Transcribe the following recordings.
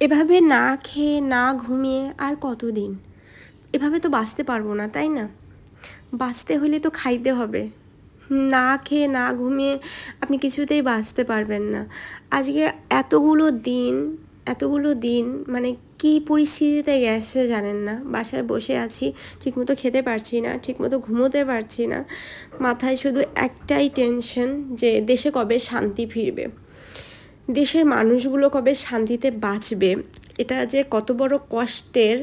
এভাবে না খেয়ে, না ঘুমিয়ে আর কতদিন? এভাবে তো বাঁচতে পারব না, তাই না? বাঁচতে হলে তো খাইতে হবে। না খেয়ে, না ঘুমিয়ে আপনি কিছুতেই বাঁচতে পারবেন না। আজকে এতগুলো দিন এতগুলো দিন মানে কি পরিস্থিতিতে গেছে জানেন না? বাসায় বসে আছি, ঠিকমতো খেতে পারছি না, ঠিকমতো ঘুমোতে পারছি না। মাথায় শুধু একটাই টেনশন যে দেশে কবে শান্তি ফিরবে। দেশের মানুষগুলো কবে শান্তিতে বাঁচবে, এটা যে কত বড় কষ্টের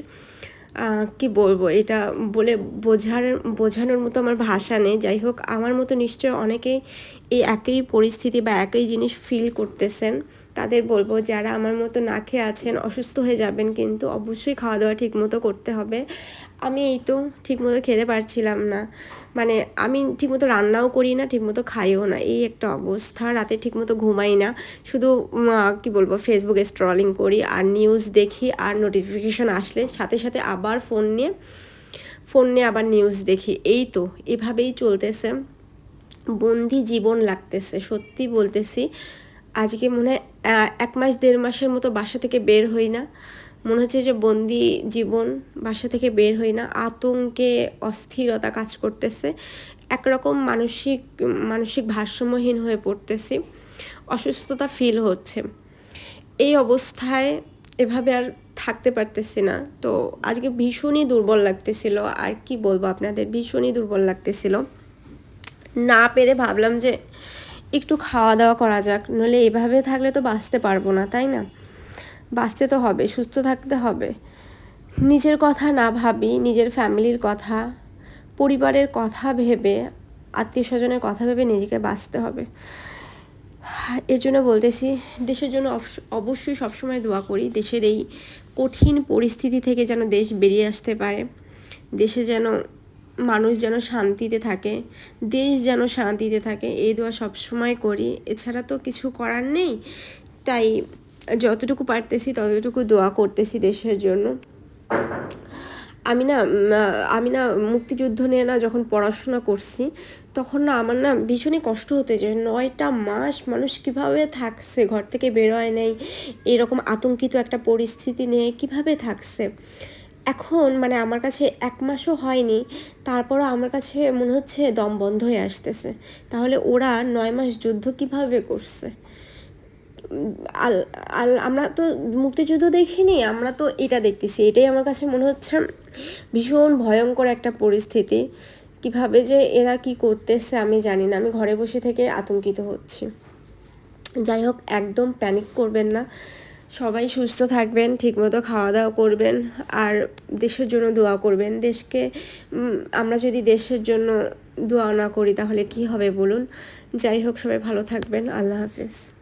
কি বলব, এটা বলে বোঝার, বোঝানোর মতো আমার ভাষা নেই। যাই হোক, আমার মতো নিশ্চয় অনেকেই এই একই পরিস্থিতি বা একই জিনিস ফিল করতেছেন। তাদের বলব, যারা আমার মতো না খেয়ে আছেন, অসুস্থ হয়ে যাবেন, কিন্তু অবশ্যই খাওয়া দাওয়া ঠিকমতো করতে হবে। আমি এই তো ঠিকমতো খেতে পারছিলাম না। মানে আমি ঠিকমতো রান্নাও করি না, ঠিকমতো খাইও না। এই একটা অবস্থা। রাতে ঠিকমতো ঘুমাই না। শুধু কি বলব ফেসবুকে স্ট্রলিং করি আর নিউজ দেখি আর নোটিফিকেশন আসলে সাথে সাথে আবার ফোন নিয়ে ফোন নিয়ে আবার নিউজ দেখি। এই তো, এভাবেই চলতেছে। বন্দি জীবন লাগতেছে। সত্যি বলতেছি আজকে মনে হয় এক মাস, দেড় মাসের মতো বাসা থেকে বের হই না। মনে হচ্ছে যে বন্দি জীবন, বাসা থেকে বের হই না। আতঙ্কে অস্থিরতা কাজ করতেছে। একরকম মানসিক মানসিক ভারসাম্যহীন হয়ে পড়তেছি। অসুস্থতা ফিল হচ্ছে। এই অবস্থায় এভাবে আর থাকতে পারতেছি না। তো আজকে ভীষণই দুর্বল লাগতেছিল। আর কি বলব আপনাদের? ভীষণই দুর্বল লাগতেছিল। না পেরে ভাবলাম যে একটু খাওয়া দাওয়া করা যাক, নইলে এভাবে থাকলে তো বাঁচতে পারব না, তাই না? বাঁচতে তো হবে, সুস্থ থাকতে হবে। নিজের কথা না ভাবি, নিজের ফ্যামিলির কথা, পরিবারের কথা ভেবে আত্মীয় স্বজনের কথা ভেবে নিজেকে বাঁচতে হবে। এর জন্য বলতেছি, দেশের জন্য অবশ্যই সবসময় দোয়া করি, দেশের এই কঠিন পরিস্থিতি থেকে যেন দেশ বেরিয়ে আসতে পারে, দেশে যেন মানুষ যেন শান্তিতে থাকে, দেশ যেন শান্তিতে থাকে, এই দোয়া সবসময় করি। এছাড়া তো কিছু করার নেই, তাই যতটুকু পারতেছি ততটুকু দোয়া করতেছি দেশের জন্য। আমি না আমি না মুক্তিযুদ্ধ নিয়ে না যখন পড়াশোনা করছি, তখন না আমার না ভীষণই কষ্ট হতে যে নয়টা মাস মানুষ কীভাবে থাকছে, ঘর থেকে বেরোয় নেই, এরকম আতঙ্কিত একটা পরিস্থিতি নিয়ে কীভাবে থাকছে? এখন মানে আমার কাছে এক মাসও হয়নি, তারপরও আমার কাছে মনে হচ্ছে দম বন্ধ হয়ে আসতেছে। তাহলে ওরা নয় মাস যুদ্ধ কীভাবে করছে? আল আল, আমরা তো মুক্তিযুদ্ধ দেখিনি, আমরা তো এটা দেখতেছি। এটাই আমার কাছে মনে হচ্ছে ভীষণ ভয়ঙ্কর একটা পরিস্থিতি। কীভাবে যে এরা কি করতেছে আমি জানি না, আমি ঘরে বসে থেকে আতঙ্কিত হচ্ছি। যাই হোক, একদম প্যানিক করবেন না। সবাই সুস্থ থাকবেন, ঠিকমতো খাওয়া দাওয়া করবেন, আর দেশের জন্য দোয়া করবেন। দেশকে আমরা যদি দেশের জন্য দোয়া না করি তাহলে কি হবে বলুন? যাই হোক, সবাই ভালো থাকবেন। আল্লাহ হাফিজ।